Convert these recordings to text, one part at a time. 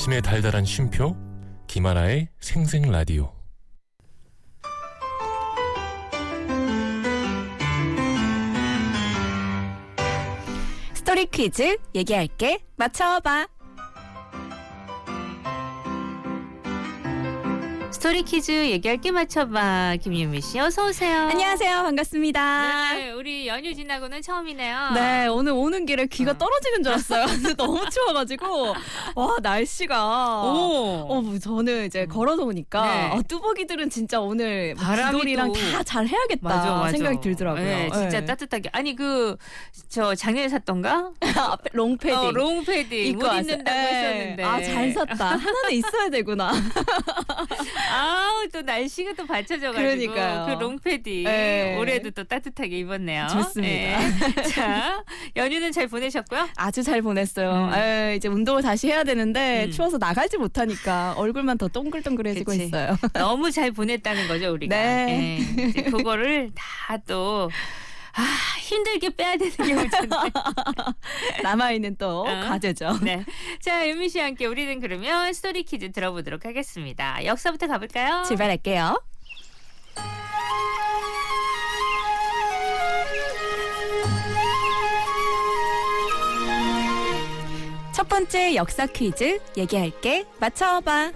아침의 달달한 쉼표 김하나의 생생 라디오 스토리 퀴즈 얘기할게 맞춰봐. 스토리 퀴즈 얘기할 게 맞춰봐. 김유미 씨 어서 오세요. 안녕하세요 반갑습니다. 네, 우리 연휴 지나고는 처음이네요. 네 오늘 오는 길에 귀가 어. 떨어지는 줄 알았어요. 근데 너무 추워가지고 와 날씨가 오. 어, 뭐 저는 이제 걸어서 오니까 네. 아, 뚜벅이들은 진짜 오늘 바람이 기돌이랑 또- 다 잘 해야겠다 맞아, 맞아. 생각이 들더라고요. 네, 진짜 네. 따뜻하게. 아니 그 저 작년에 샀던가? 앞에 롱패딩 어, 롱 패딩 못 왔어요. 입는다고 네. 했었는데. 아 잘 샀다. 하나는 있어야 되구나. 아우 또 날씨가 또 받쳐져가지고 그러니까요. 그 롱패딩 네. 올해도 또 따뜻하게 입었네요. 좋습니다. 네. 자 연휴는 잘 보내셨고요. 아주 잘 보냈어요. 음. 에, 이제 운동을 다시 해야 되는데 음. 추워서 나가지 못하니까 얼굴만 더 동글동글해지고 그치. 있어요. 너무 잘 보냈다는 거죠 우리가. 네. 예, 이제 그거를 다 또 아, 힘들게 빼야 되는 게 문제인데. 남아있는 또 어? 과제죠. 네. 자, 유미 씨와 함께 우리는 그러면 스토리 퀴즈 들어보도록 하겠습니다. 역사부터 가볼까요? 출발할게요. 첫 번째 역사 퀴즈 얘기할게 맞춰봐.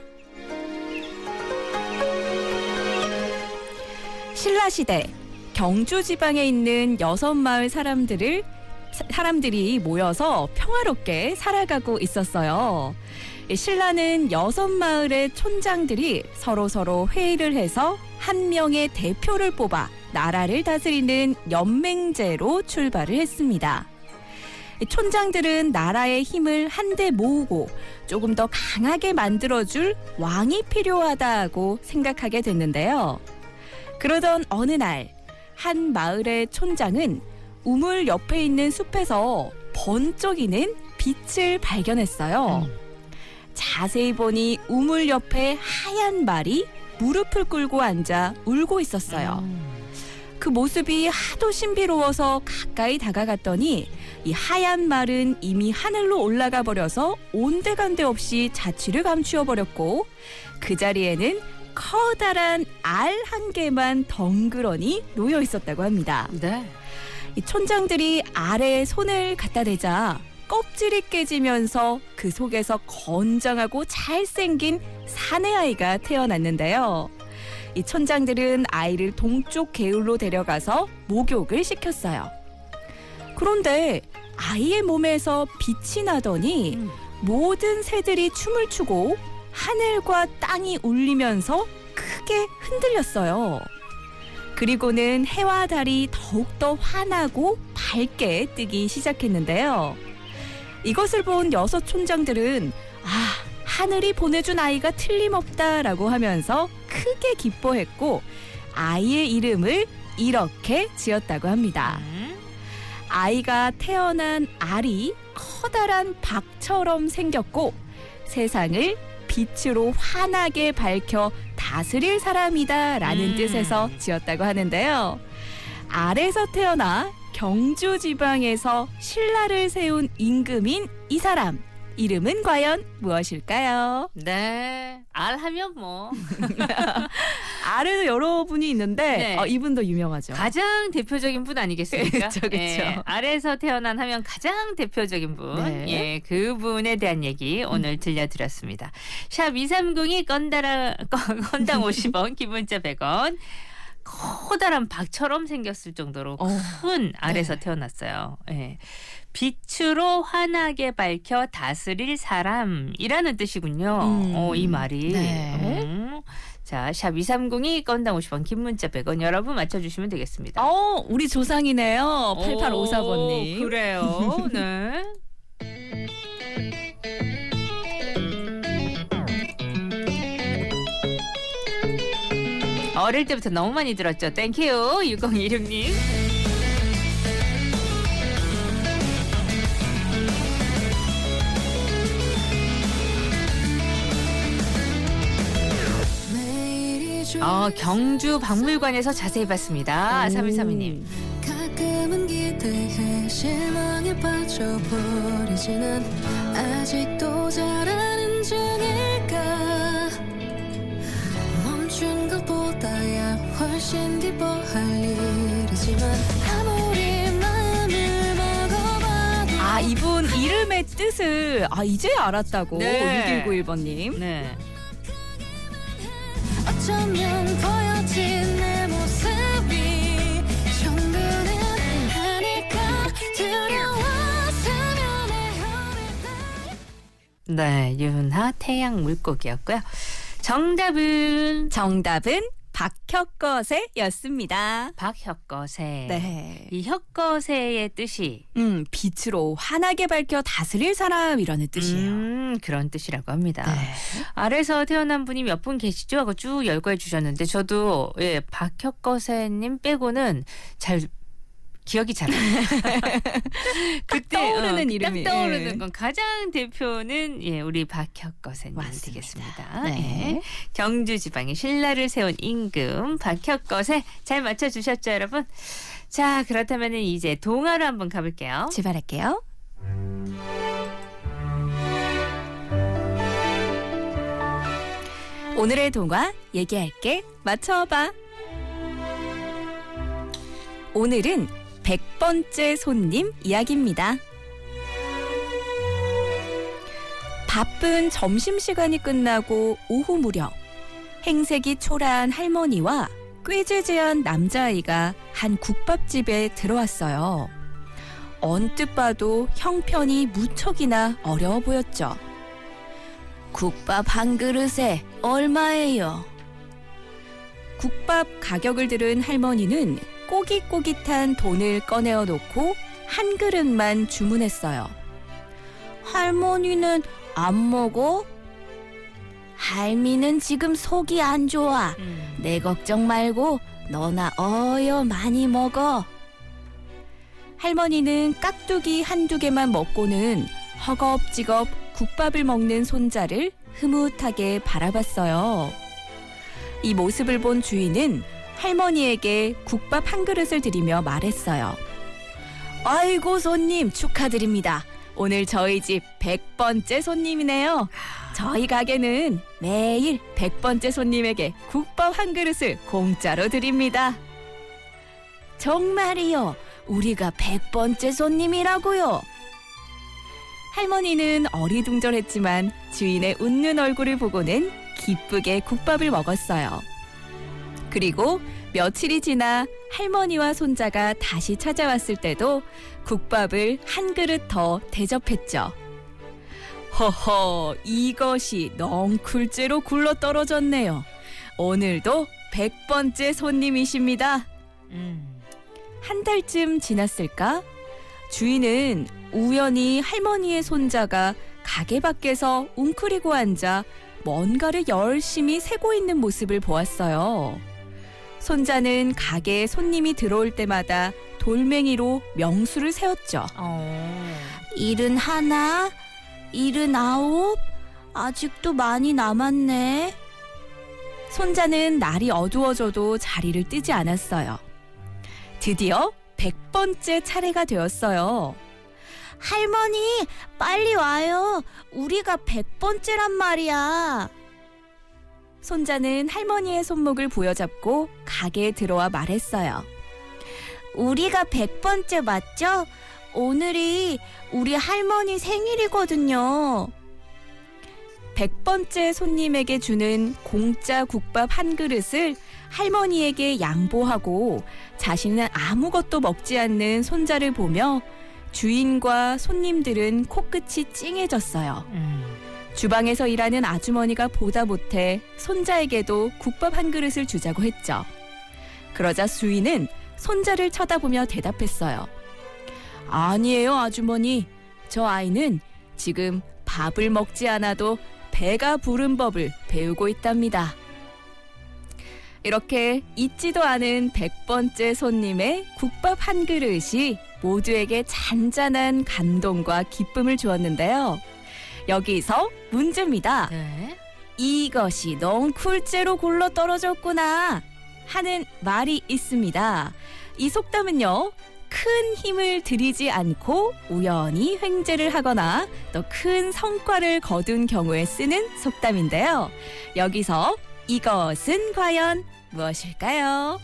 신라 시대 경주 지방에 있는 여섯 마을 사람들을 사- 사람들이 모여서 평화롭게 살아가고 있었어요. 이 신라는 여섯 마을의 촌장들이 서로 서로 회의를 해서 한 명의 대표를 뽑아 나라를 다스리는 연맹제로 출발을 했습니다. 이 촌장들은 나라의 힘을 한데 모으고 조금 더 강하게 만들어줄 왕이 필요하다고 생각하게 됐는데요. 그러던 어느 날, 한 마을의 촌장은 우물 옆에 있는 숲에서 번쩍이는 빛을 발견했어요. 자세히 보니 우물 옆에 하얀 말이 무릎을 꿇고 앉아 울고 있었어요. 음. 그 모습이 하도 신비로워서 가까이 다가갔더니 이 하얀 말은 이미 하늘로 올라가 버려서 온데간데 없이 자취를 감추어 버렸고 그 자리에는 커다란 알 한 개만 덩그러니 놓여 있었다고 합니다. 네. 이 촌장들이 알에 손을 갖다 대자 껍질이 깨지면서 그 속에서 건장하고 잘생긴 사내 아이가 태어났는데요. 이 촌장들은 아이를 동쪽 개울로 데려가서 목욕을 시켰어요. 그런데 아이의 몸에서 빛이 나더니 음. 모든 새들이 춤을 추고 하늘과 땅이 울리면서 크게 흔들렸어요. 그리고는 해와 달이 더욱더 환하고 밝게 뜨기 시작했는데요. 이것을 본 여섯 촌장들은 아, 하늘이 보내준 아이가 틀림없다라고 하면서 크게 기뻐했고 아이의 이름을 이렇게 지었다고 합니다. 음. 아이가 태어난 알이 커다란 박처럼 생겼고 세상을 빛으로 환하게 밝혀 다스릴 사람이다 라는 음. 뜻에서 지었다고 하는데요. 알에서 태어나 경주 지방에서 신라를 세운 임금인 이 사람 이름은 과연 무엇일까요? 네. 알 하면 뭐 알에도 여러분이 있는데 네. 어, 이분도 유명하죠. 가장 대표적인 분 아니겠습니까? 그쵸, 그쵸. 예, 아래에서 태어난 하면 가장 대표적인 분. 네. 예, 그분에 대한 얘기 오늘 들려드렸습니다. 샵 2302 건다라, 건- 건당 50원, 기본자 100원. 커다란 박처럼 생겼을 정도로 어, 큰 알에서 태어났어요. 예. 빛으로 환하게 밝혀 다스릴 사람이라는 뜻이군요. 음. 어, 이 말이. 네. 음. 자, 샵 2302 건당 50원, 긴 문자 100원 여러분 맞춰주시면 되겠습니다. 어, 우리 조상이네요. 8854번님. 오, 그래요. 네. 어릴 때부터 너무 많이 들었죠. 땡큐 6016님. 어, 경주 박물관에서 자세히 봤습니다. 3132님. 음. 가끔은 기대해 실망해 에 빠져버리지는 아직도 잘하는 중일 아 이분 이름의 뜻을 아 이제 알았다고 네. 6191번님. 네. 네, 윤하 태양 물고기였고요. 정답은 정답은 박혁거세였습니다. 박혁거세. 네. 이 혁거세의 뜻이 음 빛으로 환하게 밝혀 다스릴 사람이라는 뜻이에요. 음, 그런 뜻이라고 합니다. 네. 아래서 태어난 분이 몇 분 계시죠? 하고 쭉 열거해 주셨는데 저도 예, 박혁거세님 빼고는 잘 기억이 잘 안 나요. 그때 떠오르는 어, 이름이, 딱 떠오르는 예. 건 가장 대표는 예, 우리 박혁거세님 맞습니다. 되겠습니다. 네. 예. 경주 지방에 신라를 세운 임금 박혁 거세 잘 맞춰 주셨죠, 여러분? 자, 그렇다면 이제 동화로 한번 가 볼게요. 출발할게요. 오늘의 동화 얘기할게 맞춰 봐. 오늘은 100번째 손님 이야기입니다. 바쁜 점심시간이 끝나고 오후 무렵 행색이 초라한 할머니와 꾀죄죄한 남자아이가 한 국밥집에 들어왔어요. 언뜻 봐도 형편이 무척이나 어려워 보였죠. 국밥 한 그릇에 얼마예요? 국밥 가격을 들은 할머니는 꼬깃꼬깃한 돈을 꺼내어 놓고 한 그릇만 주문했어요. 할머니는 안 먹어? 할미는 지금 속이 안 좋아. 음. 내 걱정 말고 너나 어여 많이 먹어. 할머니는 깍두기 한두 개만 먹고는 허겁지겁 국밥을 먹는 손자를 흐뭇하게 바라봤어요. 이 모습을 본 주인은 할머니에게 국밥 한 그릇을 드리며 말했어요. 아이고 손님 축하드립니다. 오늘 저희 집 100번째 손님이네요. 저희 가게는 매일 100번째 손님에게 국밥 한 그릇을 공짜로 드립니다. 정말이요? 우리가 100번째 손님이라고요? 할머니는 어리둥절했지만 주인의 웃는 얼굴을 보고는 기쁘게 국밥을 먹었어요. 그리고 며칠이 지나 할머니와 손자가 다시 찾아왔을 때도 국밥을 한 그릇 더 대접했죠. 허허, 이것이 넝쿨째로 굴러 떨어졌네요. 오늘도 100번째 손님이십니다. 음. 한 달쯤 지났을까? 주인은 우연히 할머니의 손자가 가게 밖에서 웅크리고 앉아 뭔가를 열심히 세고 있는 모습을 보았어요. 손자는 가게에 손님이 들어올 때마다 돌멩이로 명수를 세웠죠. 어. 일은 하나, 일은 아홉, 아직도 많이 남았네. 손자는 날이 어두워져도 자리를 뜨지 않았어요. 드디어 100번째 차례가 되었어요. 할머니, 빨리 와요. 우리가 100번째란 말이야. 손자는 할머니의 손목을 부여잡고 가게에 들어와 말했어요. 우리가 100번째 맞죠? 오늘이 우리 할머니 생일이거든요. 100번째 손님에게 주는 공짜 국밥 한 그릇을 할머니에게 양보하고 자신은 아무것도 먹지 않는 손자를 보며 주인과 손님들은 코끝이 찡해졌어요. 음. 주방에서 일하는 아주머니가 보다 못해 손자에게도 국밥 한 그릇을 주자고 했죠. 그러자 주인은 손자를 쳐다보며 대답했어요. 아니에요, 아주머니. 저 아이는 지금 밥을 먹지 않아도 배가 부른 법을 배우고 있답니다. 이렇게 잊지도 않은 100번째 손님의 국밥 한 그릇이 모두에게 잔잔한 감동과 기쁨을 주었는데요. 여기서 문제입니다. 네. 이것이 넝쿨째로 굴러 떨어졌구나 하는 말이 있습니다. 이 속담은요. 큰 힘을 들이지 않고 우연히 횡재를 하거나 또 큰 성과를 거둔 경우에 쓰는 속담인데요. 여기서 이것은 과연 무엇일까요?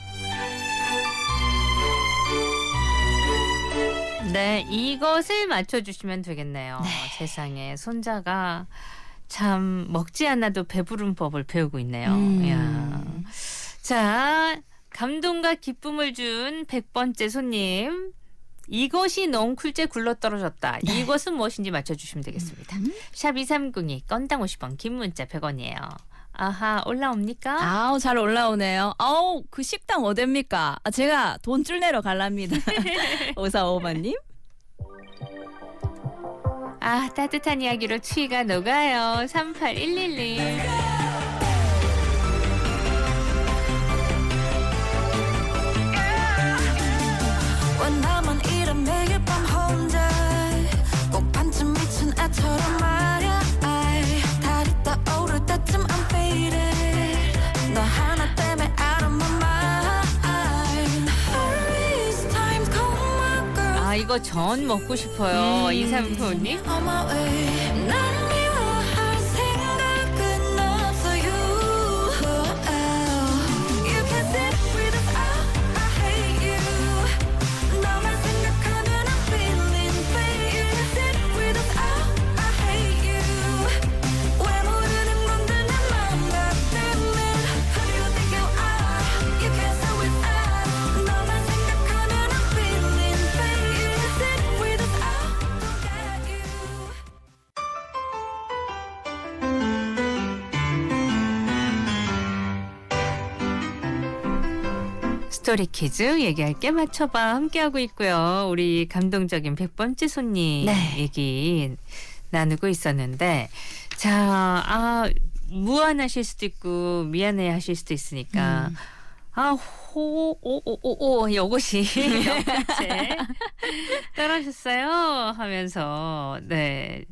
네, 이것을 맞춰주시면 되겠네요. 네. 세상에 손자가 참 먹지 않아도 배부른 법을 배우고 있네요. 음. 야. 자, 감동과 기쁨을 준 100번째 손님. 이것이 넝쿨째 굴러 떨어졌다. 네. 이것은 무엇인지 맞춰주시면 되겠습니다. 음. 샵 2302, 건당 50원, 긴 문자 100원이에요. 아하, 올라옵니까? 아우 잘 올라오네요. 아우 그 식당 어딥니까? 아, 제가 돈줄 내러 갈랍니다. 오사오바님. 아, 따뜻한 이야기로 추위가 녹아요. 38111. 왜나 전 먹고 싶어요. 음. 이삼포님. 스토리 퀴즈 얘기할 게 맞춰봐 함께하고 있고요. 우리 감동적인 100번째 손님 네. 얘기 나누고 있었는데 자, 아 무안하실 수도 있고 미안해 하실 수도 있으니까 음. 아, 호, 오, 오, 오, 오, 이것이 몇 번째 떨어졌어요 하면서, 네.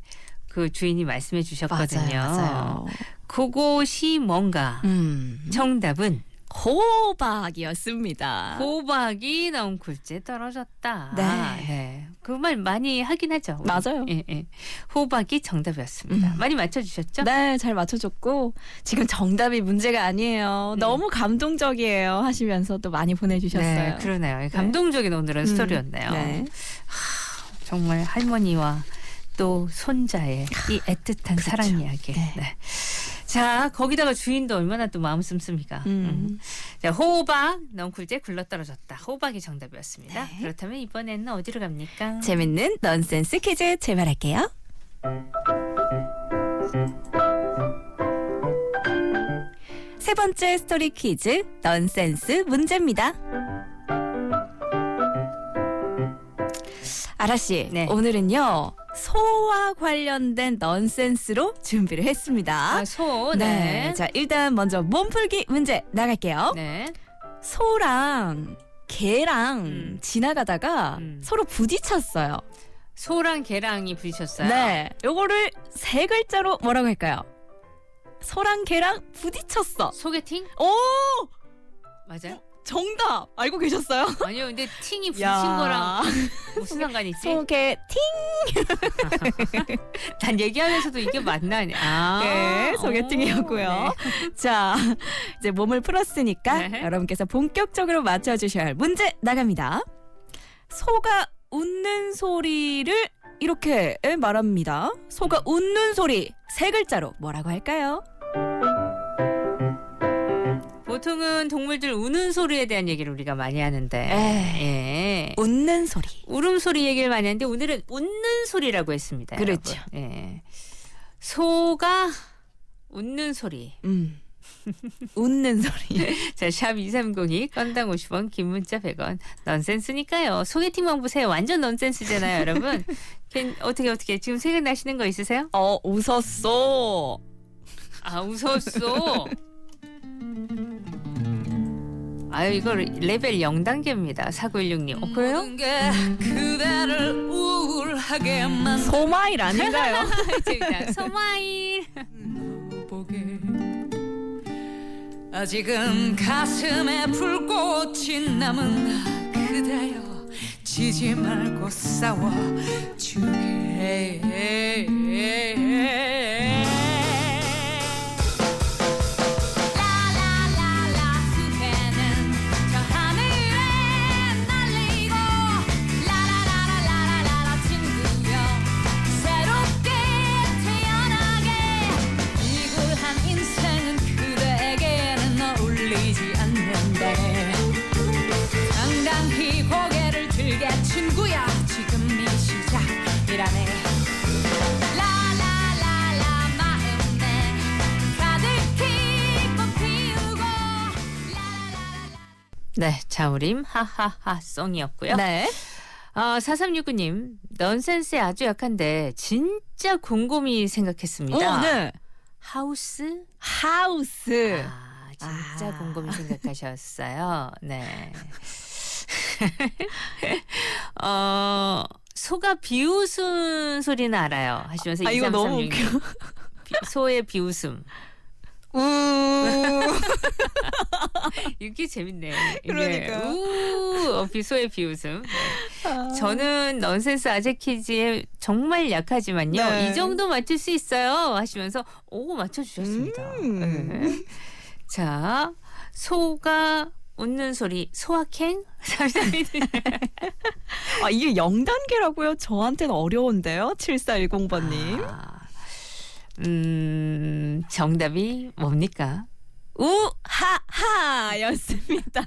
그 주인이 말씀해 주셨거든요. 맞아요, 맞아요. 그것이 뭔가? 음. 정답은 호박이었습니다. 호박이 넝쿨째 떨어졌다. 네. 그 말 많이 하긴 하죠. 맞아요. 예, 예. 호박이 정답이었습니다. 음. 많이 맞춰주셨죠? 네, 잘 맞춰줬고 지금 정답이 문제가 아니에요. 네. 너무 감동적이에요 하시면서 또 많이 보내주셨어요. 네, 그러네요. 감동적인 오늘은 음, 스토리였네요. 네. 정말 할머니와 또 손자의 이 애틋한 사랑 이야기. 네. 네. 자, 거기다가 주인도 얼마나 또 마음 씀씀이가. 음. 음. 자, 호박 넝쿨째 굴러 떨어졌다. 호박이 정답이었습니다. 네. 그렇다면 이번에는 어디로 갑니까? 재밌는 넌센스 퀴즈 출발할게요. 세 번째 스토리 퀴즈 넌센스 문제입니다. 아라 씨, 네. 오늘은요, 소와 관련된 넌센스로 준비를 했습니다. 아, 소. 네. 자, 일단 먼저 몸풀기 문제 나갈게요. 네. 소랑 개랑 음. 지나가다가 음. 서로 부딪혔어요. 소랑 개랑이 부딪혔어요. 네. 요거를 세 글자로 뭐라고 할까요? 소랑 개랑 부딪혔어. 소개팅? 오! 맞아요? 정답! 알고 계셨어요? 아니요, 근데 팅이 야. 거랑 무슨 상관이 있지? 소개 팅! 난 얘기하면서도 이게 맞나? 아, 네, 오, 소개팅이었고요. 자, 이제 몸을 풀었으니까 네. 여러분께서 본격적으로 맞춰주셔야 할 문제 나갑니다. 소가 웃는 소리를 이렇게 말합니다. 소가 웃는 소리 세 글자로 뭐라고 할까요? 보통은 동물들 우는 소리에 대한 얘기를 우리가 많이 하는데. 예. 웃는 소리. 울음소리 얘기를 많이 하는데 오늘은 웃는 소리라고 했습니다. 그렇죠. 여러분. 예. 소가 웃는 소리. 음. 웃는 소리. 자, 샵 2302, 건당 50원, 긴 문자 100원. 넌센스니까요. 소개팅만 보세요. 완전 넌센스잖아요, 여러분. 괜- 어떻게, 어떻게. 지금 생각나시는 거 있으세요? 어, 웃었어. 아, 웃었어. 아유, 이거 레벨 0 단계입니다. 4916님. 어, 그래요? 모든 게 그대를 우울하게 만든 소마일 아닌가요? 소마일. 아직은 가슴에 불꽃이 남은 그대여 지지 말고 싸워 주 자우림 하하하 송이었고요. 네. 아, 4369님, 넌센스에 아주 약한데 진짜 곰곰이 생각했습니다. 오, 네. 하우스? 하우스. 아, 진짜 아. 곰곰이 생각하셨어요. 네. 어, 소가 비웃은 소리는 알아요. 하시면서 아, 이거 너무 2336님. 비- 소의 비웃음. 우. 이게 재밌네. 이게 그러니까요. 우, 어, 비- 소의 비웃음. 네. 저는 넌센스 아재 퀴즈에 정말 약하지만요. 네. 이 정도 맞출 수 있어요. 하시면서 오 맞춰주셨습니다. 음. 네. 자, 소가 웃는 소리 소확행? 아, 이게 0단계라고요? 저한테는 어려운데요? 7410번 님. 아, 음, 정답이 뭡니까? 우하 하였습니다.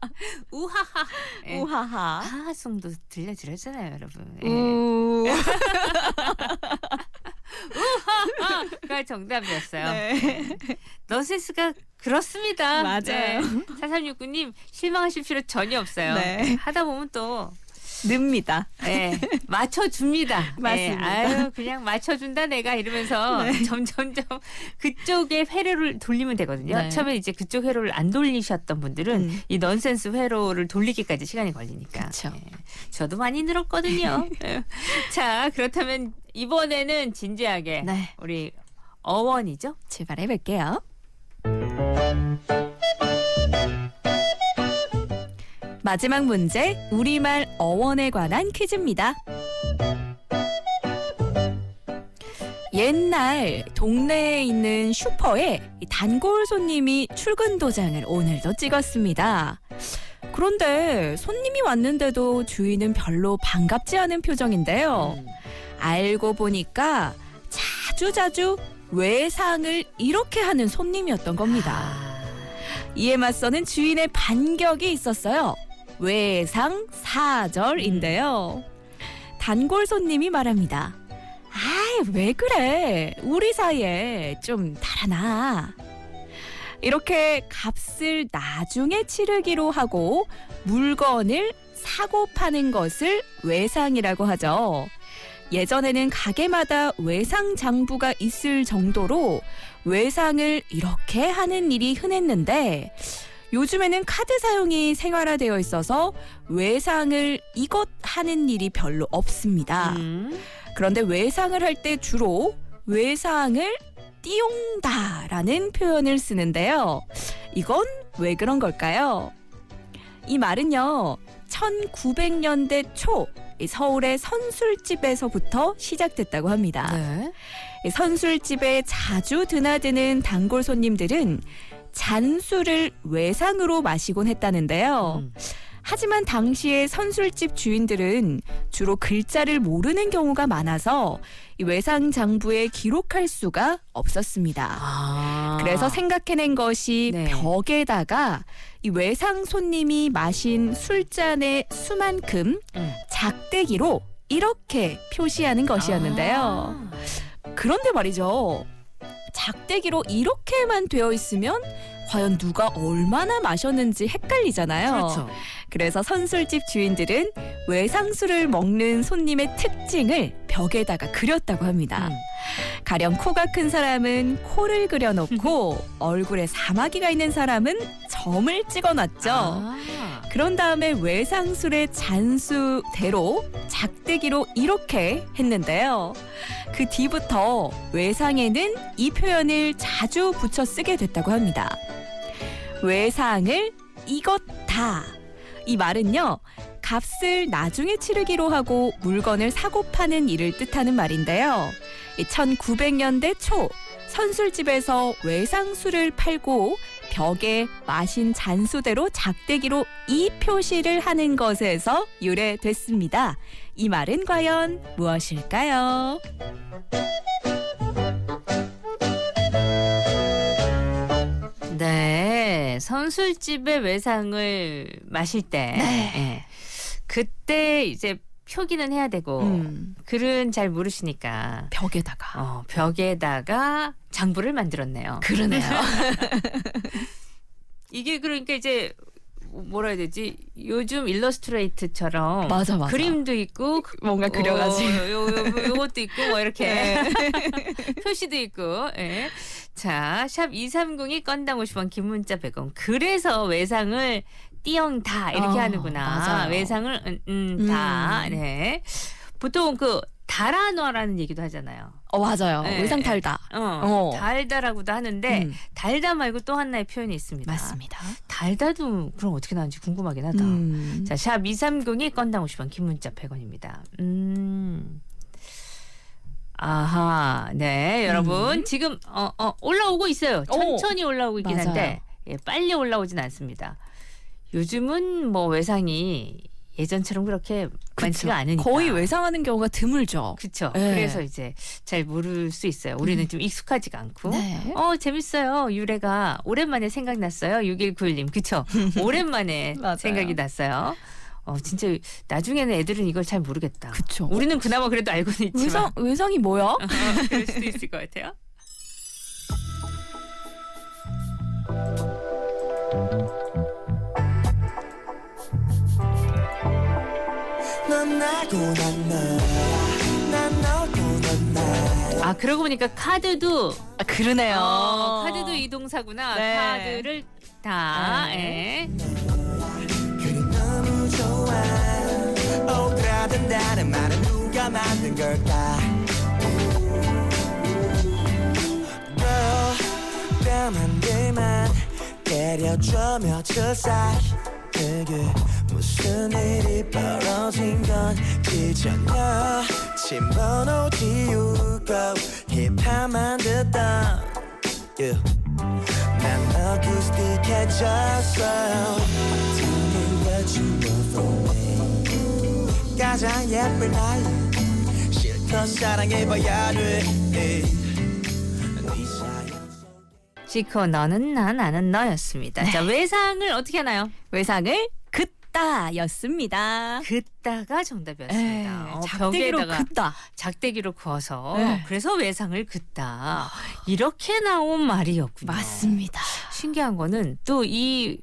우하하. 예. 우하하. 하하송도 들려드렸잖아요, 여러분. 예. 우. 가 정답이었어요. 네. 넌센스가 그렇습니다. 맞아요. 4369님 실망하실 필요 전혀 없어요. 네. 하다 보면 또 늡니다. 네, 맞춰줍니다. 맞습니다. 네, 아유 그냥 맞춰준다 내가 이러면서 네. 점점점 그쪽에 회로를 돌리면 되거든요. 네. 처음에 이제 그쪽 회로를 안 돌리셨던 분들은 음. 이 넌센스 회로를 돌리기까지 시간이 걸리니까. 네, 저도 많이 늘었거든요. 네. 자 그렇다면 이번에는 진지하게 네. 우리 어원이죠. 출발해 볼게요. 마지막 문제 우리말 어원에 관한 퀴즈입니다. 옛날 동네에 있는 슈퍼에 이 단골 손님이 출근 도장을 오늘도 찍었습니다. 그런데 손님이 왔는데도 주인은 별로 반갑지 않은 표정인데요. 음. 알고 보니까 자주자주 외상을 이렇게 하는 손님이었던 겁니다. 아, 이에 맞서는 주인의 반격이 있었어요. 외상 사절인데요. 단골 손님이 말합니다. 아이, 왜 그래? 우리 사이에 좀 달아나. 이렇게 값을 나중에 치르기로 하고 물건을 사고 파는 것을 외상이라고 하죠. 예전에는 가게마다 외상 장부가 있을 정도로 외상을 이렇게 하는 일이 흔했는데 요즘에는 카드 사용이 생활화되어 있어서 외상을 이것 하는 일이 별로 없습니다. 음. 그런데 외상을 할 때 주로 외상을 띄용다라는 표현을 쓰는데요. 이건 왜 그런 걸까요? 이 말은요. 1900년대 초이 서울의 선술집에서부터 시작됐다고 합니다. 네. 이 선술집에 자주 드나드는 단골 손님들은 잔술을 외상으로 마시곤 했다는데요. 음. 하지만 당시의 선술집 주인들은 주로 글자를 모르는 경우가 많아서 이 외상 장부에 기록할 수가 없었습니다. 아. 그래서 생각해낸 것이 네. 벽에다가 이 외상 손님이 마신 술잔의 수만큼 음. 작대기로 이렇게 표시하는 것이었는데요. 아. 그런데 말이죠. 작대기로 이렇게만 되어 있으면 과연 누가 얼마나 마셨는지 헷갈리잖아요. 그렇죠. 그래서 선술집 주인들은 외상술을 먹는 손님의 특징을 벽에다가 그렸다고 합니다. 음. 가령 코가 큰 사람은 코를 그려놓고 얼굴에 사마귀가 있는 사람은 점을 찍어놨죠. 아. 그런 다음에 외상술의 잔수대로 작대기로 이렇게 했는데요. 그 뒤부터 외상에는 이 표현을 자주 붙여 쓰게 됐다고 합니다. 외상을 이것 다. 이 말은요. 값을 나중에 치르기로 하고 물건을 사고 파는 일을 뜻하는 말인데요. 1900년대 초 선술집에서 외상술을 팔고 벽에 마신 잔수대로 작대기로 이 표시를 하는 것에서 유래됐습니다. 이 말은 과연 무엇일까요? 선술집의 외상을 마실 때 네. 예. 그때 이제 표기는 해야 되고 음, 글은 잘 모르시니까 벽에다가. 어, 벽에다가 장부를 만들었네요. 그러네요. 이게 그러니까 이제 뭐라 해야 되지? 요즘 일러스트레이트처럼 맞아, 맞아. 그림도 있고 뭔가 그려가지고. 어, 요, 요, 요 것도 있고 뭐 이렇게 네. 표시도 있고. 예. 자, 샵 230이 건당 50원 긴 문자 100원. 그래서 외상을 띠용 다 이렇게 어, 하는구나. 맞아요. 외상을 음, 음, 다. 음. 네. 보통 그 달아놔라는 얘기도 하잖아요. 어, 맞아요. 네. 외상 달다. 어, 어. 달다라고도 하는데 음, 달다 말고 또 하나의 표현이 있습니다. 맞습니다. 달다도 그럼 어떻게 나오는지 궁금하긴 하다. 음. 자, 샵 230이 건당 50원, 긴 문자 100원입니다. 음. 아하, 네, 여러분. 지금, 어, 어, 올라오고 있어요. 천천히 올라오고 있긴 맞아요. 한데, 예, 빨리 올라오진 않습니다. 요즘은 뭐 외상이 예전처럼 그렇게 많지가 않으니까. 거의 외상하는 경우가 드물죠. 그쵸. 네. 그래서 이제 잘 모를 수 있어요. 우리는 좀 익숙하지가 않고. 네. 어, 재밌어요. 유래가 오랜만에 생각났어요. 619님. 그쵸? 오랜만에. 생각이 났어요. 어, 진짜 나중에는 애들은 이걸 잘 모르겠다. 그쵸. 우리는 그나마 그래도 알고는 있지만. 외상 외상이 뭐야? 어, 그럴 수도 있을 것 같아요. 나고 난 너야 난 너고 넌 나야 아, 그러고 보니까 카드도, 아, 그러네요. 어, 카드도 이동사구나. 네. 카드를 다, 네. 예. 오그라든다는 말은 누가 만든 걸까 Girl 뺨한 대만 때려줘 며칠 사이 그게 무슨 일이 벌어진 건지 전혀 침번호 지우고 힙합만 yeah. 난 어쿠스틱해졌어 Tell me what you want from me 가장 예쁜 나이. 실컷 사랑해봐야 돼. 네. 사연. 속 시커 너는 나 나는 너였습니다. 자, 외상을 어떻게 하나요? 외상을 긋다였습니다. 긋다가 정답이었습니다. 에, 어, 작대기로 벽에다가 긋다. 작대기로 그어서 네. 그래서 외상을 긋다 이렇게 나온 말이었군요. 맞습니다. 신기한 거는 또 이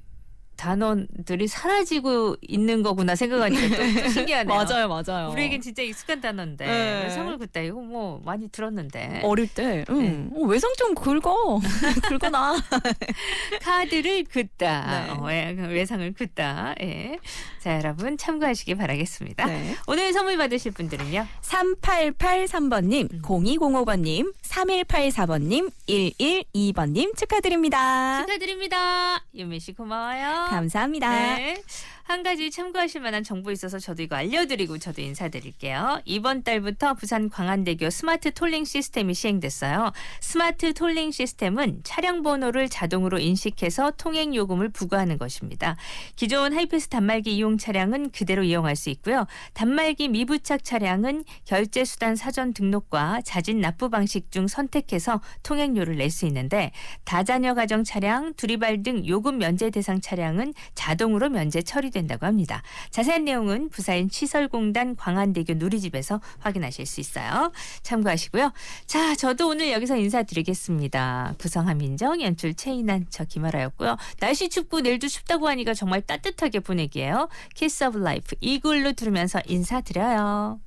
단어들이 사라지고 있는 거구나 생각하니까 또, 또 신기하네요. 맞아요, 맞아요. 우리에겐 진짜 익숙한 단어인데 네. 외상을 긋다 이거 뭐 많이 들었는데 어릴 때, 응. 어, 외상 좀 긁어, 긁어놔. 카드를 긋다 네. 어, 외, 외상을 긋다 예. 자 여러분 참고하시기 바라겠습니다. 네. 오늘 선물 받으실 분들은요 3883번님, 0205번님, 3184번님, 112번님 축하드립니다. 축하드립니다. 유미 씨 고마워요. 감사합니다. 네. 한 가지 참고하실 만한 정보 있어서 저도 이거 알려드리고 저도 인사드릴게요. 이번 달부터 부산 광안대교 스마트 톨링 시스템이 시행됐어요. 스마트 톨링 시스템은 차량 번호를 자동으로 인식해서 통행 요금을 부과하는 것입니다. 기존 하이패스 단말기 이용 차량은 그대로 이용할 수 있고요. 단말기 미부착 차량은 결제 수단 사전 등록과 자진 납부 방식 중 선택해서 통행료를 낼 수 있는데 다자녀 가정 차량, 두리발 등 요금 면제 대상 차량은 자동으로 면제 처리 된다고 합니다. 자세한 내용은 부사인 시설공단 광안대교 누리집에서 확인하실 수 있어요. 참고하시고요. 자, 저도 오늘 여기서 인사드리겠습니다. 구성 한 민정, 연출 최인한, 저 김아라였고요. 날씨 춥고 내일도 춥다고 하니까 정말 따뜻하게 보내기예요. 키스 오브 라이프 이글로 들으면서 인사드려요.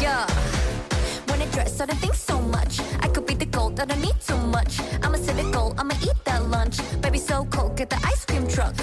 Yeah. When I dress, I don't think so much. That I need too much. I'm a cynical, I'ma eat that lunch. Baby, so cold, get the ice cream truck.